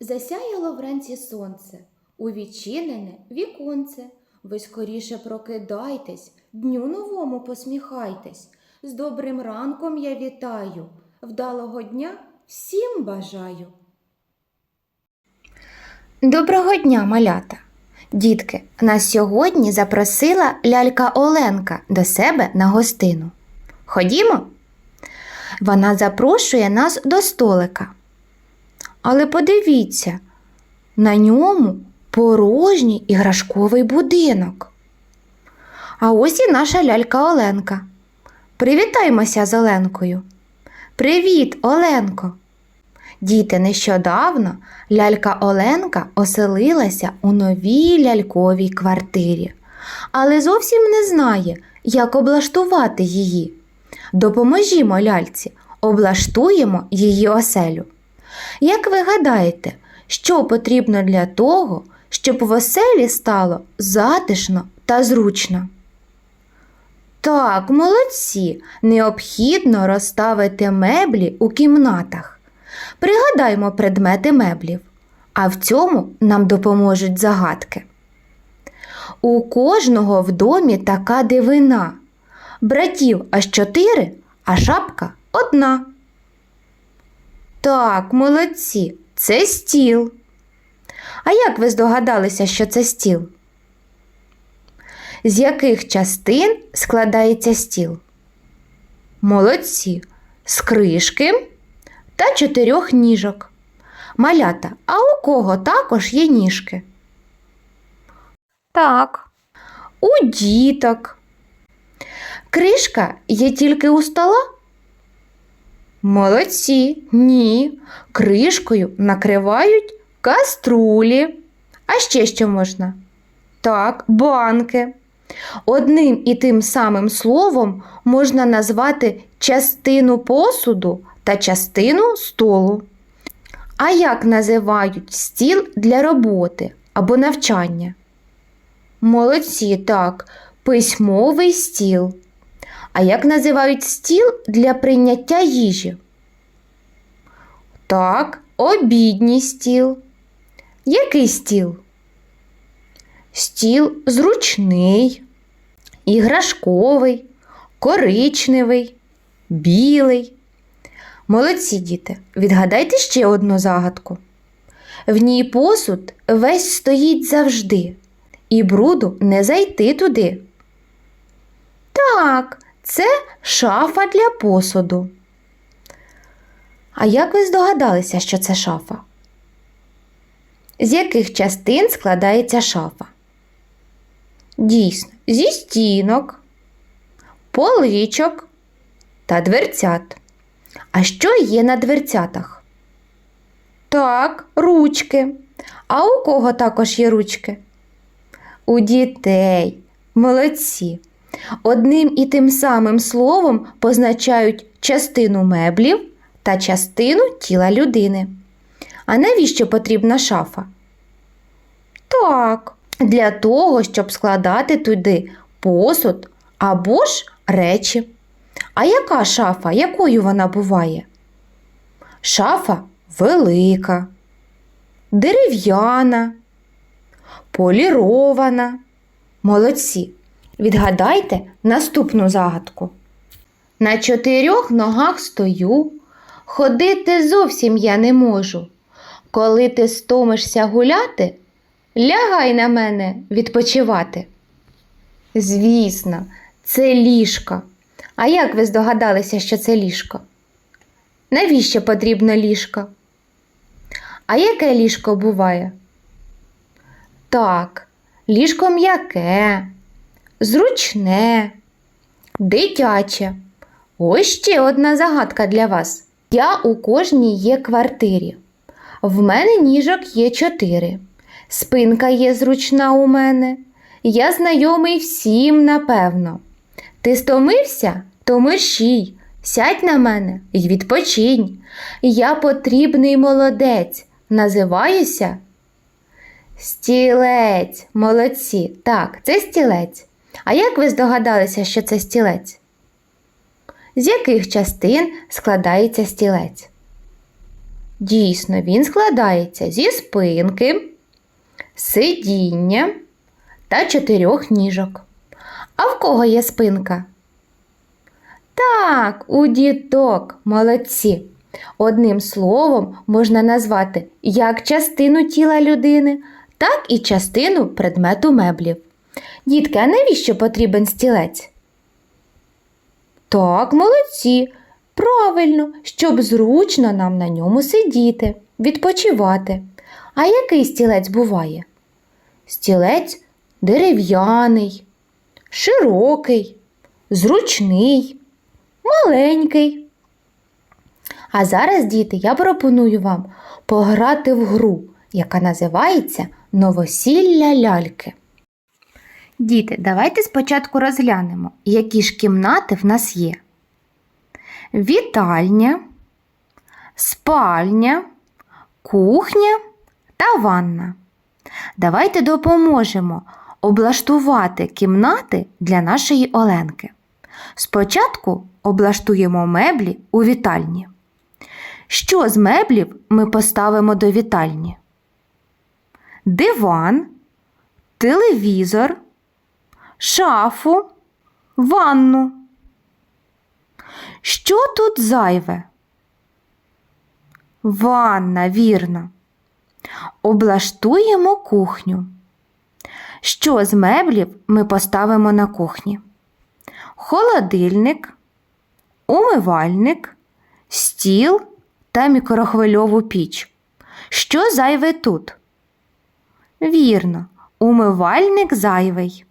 Засяяло вранці сонце, у відчинене віконце. Ви скоріше прокидайтесь, дню новому посміхайтесь. З добрим ранком я вітаю, вдалого дня всім бажаю. Доброго дня, малята! Дітки, нас сьогодні запросила лялька Оленка до себе на гостину. Ходімо? Вона запрошує нас до столика. Але подивіться, на ньому порожній іграшковий будинок. А ось і наша лялька Оленка. Привітаймося з Оленкою. Привіт, Оленко! Діти, нещодавно лялька Оленка оселилася у новій ляльковій квартирі, але зовсім не знає, як облаштувати її. Допоможімо ляльці, облаштуємо її оселю. Як ви гадаєте, що потрібно для того, щоб в оселі стало затишно та зручно? Так, молодці, необхідно розставити меблі у кімнатах. Пригадаймо предмети меблів, а в цьому нам допоможуть загадки. У кожного в домі така дивина. Братів аж чотири, а шапка одна. Так, молодці, це стіл. А як ви здогадалися, що це стіл? З яких частин складається стіл? Молодці, з кришки та чотирьох ніжок. Малята, а у кого також є ніжки? Так, у діток. Кришка є тільки у стола? Молодці, ні. Кришкою накривають каструлі. А ще що можна? Так, банки. Одним і тим самим словом можна назвати частину посуду та частину столу. А як називають стіл для роботи або навчання? Молодці, так, письмовий стіл. А як називають стіл для прийняття їжі? Так, обідній стіл. Який стіл? Стіл зручний, іграшковий, коричневий, білий. Молодці діти, відгадайте ще одну загадку. В ній посуд весь стоїть завжди, і бруду не зайти туди. Так, це шафа для посуду. А як ви здогадалися, що це шафа? З яких частин складається шафа? Дійсно, зі стінок, поличок та дверцят. А що є на дверцятах? Так, ручки. А у кого також є ручки? У дітей. Молодці. Одним і тим самим словом позначають частину меблів та частину тіла людини. А навіщо потрібна шафа? Так, для того, щоб складати туди посуд або ж речі. А яка шафа, якою вона буває? Шафа велика, дерев'яна, полірована. Молодці. Відгадайте наступну загадку. На чотирьох ногах стою, ходити зовсім я не можу. Коли ти стомишся гуляти, лягай на мене відпочивати. Звісно, це ліжко. А як ви здогадалися, що це ліжко? Навіщо потрібно ліжко? А яке ліжко буває? Так, ліжко м'яке, зручне, дитяче. Ось ще одна загадка для вас. Я у кожній є квартирі. В мене ніжок є чотири. Спинка є зручна у мене. Я знайомий всім, напевно. Ти стомився? То мерщій, сядь на мене й відпочинь. Я потрібний молодець. Називаюся Стілець. Молодці. Так, це стілець. А як ви здогадалися, що це стілець? З яких частин складається стілець? Дійсно, він складається зі спинки, сидіння та чотирьох ніжок. А в кого є спинка? Так, у діток, молодці. Одним словом можна назвати як частину тіла людини, так і частину предмету меблів. Дітки, а навіщо потрібен стілець? Так, молодці. Правильно, щоб зручно нам на ньому сидіти, відпочивати. А який стілець буває? Стілець дерев'яний, широкий, зручний, маленький. А зараз, діти, я пропоную вам пограти в гру, яка називається Новосілля ляльки. Діти, давайте спочатку розглянемо, які ж кімнати в нас є. Вітальня, спальня, кухня та ванна. Давайте допоможемо облаштувати кімнати для нашої Оленки. Спочатку облаштуємо меблі у вітальні. Що з меблів ми поставимо до вітальні? Диван, телевізор, шафу, ванну. Що тут зайве? Ванна, вірно. Облаштуємо кухню. Що з меблів ми поставимо на кухні? Холодильник, умивальник, стіл та мікрохвильову піч. Що зайве тут? Вірно, умивальник зайвий.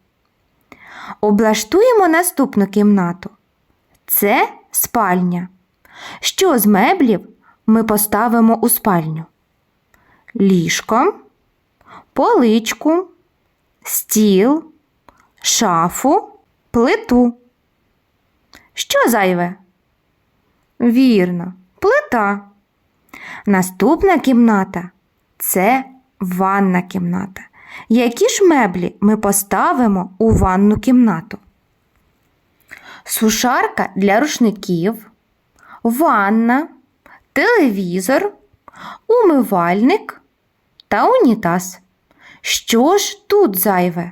Облаштуємо наступну кімнату. Це спальня. Що з меблів ми поставимо у спальню? Ліжко, поличку, стіл, шафу, плиту. Що зайве? Вірно, плита. Наступна кімната це ванна кімната. Які ж меблі ми поставимо у ванну кімнату? Сушарка для рушників, ванна, телевізор, умивальник та унітаз. Що ж тут зайве?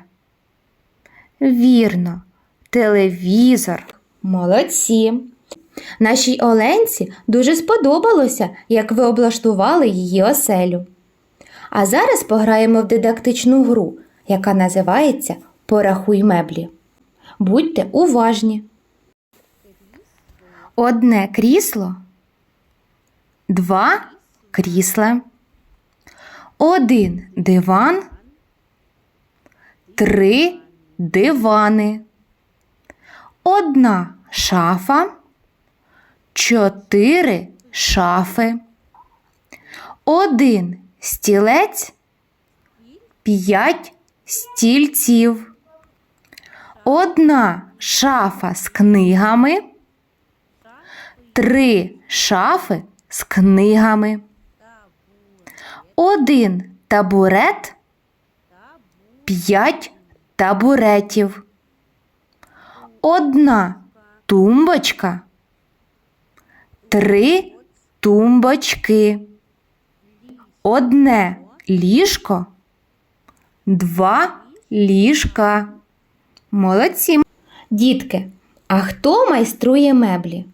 Вірно, телевізор. Молодці. Нашій Оленці дуже сподобалося, як ви облаштували її оселю. А зараз пограємо в дидактичну гру, яка називається Порахуй меблі. Будьте уважні. Одне крісло, два крісла, один диван, три дивани, одна шафа, чотири шафи, один стілець, п'ять стільців, одна шафа з книгами, три шафи з книгами, один табурет, п'ять табуретів, одна тумбочка, три тумбочки, одне ліжко, два ліжка. Молодці. Дітки, а хто майструє меблі?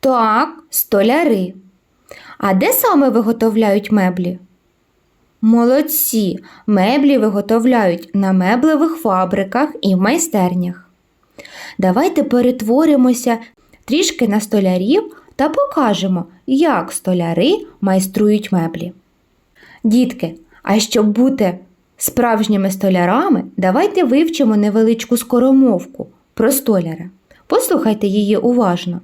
Так, столяри. А де саме виготовляють меблі? Молодці, меблі виготовляють на меблевих фабриках і в майстернях. Давайте перетворимося трішки на столярів та покажемо, як столяри майструють меблі. Дітки, а щоб бути справжніми столярами, давайте вивчимо невеличку скоромовку про столяра. Послухайте її уважно.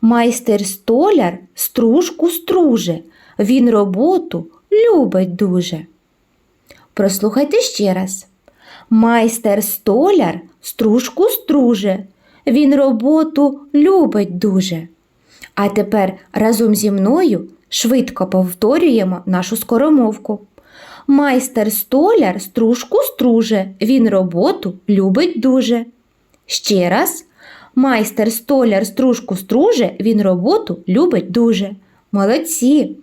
Майстер столяр стружку струже, він роботу любить дуже. Прослухайте ще раз. Майстер столяр стружку струже, він роботу любить дуже. А тепер разом зі мною швидко повторюємо нашу скоромовку. Майстер столяр стружку струже, він роботу любить дуже. Ще раз. Майстер столяр стружку струже, він роботу любить дуже. Молодці!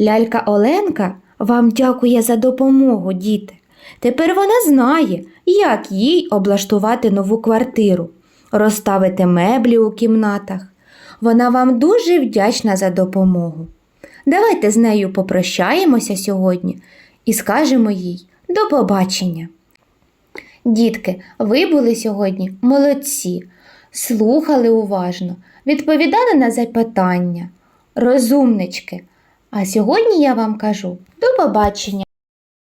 Лялька Оленка вам дякує за допомогу, діти. Тепер вона знає, як їй облаштувати нову квартиру, розставити меблі у кімнатах. Вона вам дуже вдячна за допомогу. Давайте з нею попрощаємося сьогодні і скажемо їй до побачення. Дітки, ви були сьогодні молодці, слухали уважно, відповідали на запитання, розумнички. А сьогодні я вам кажу до побачення.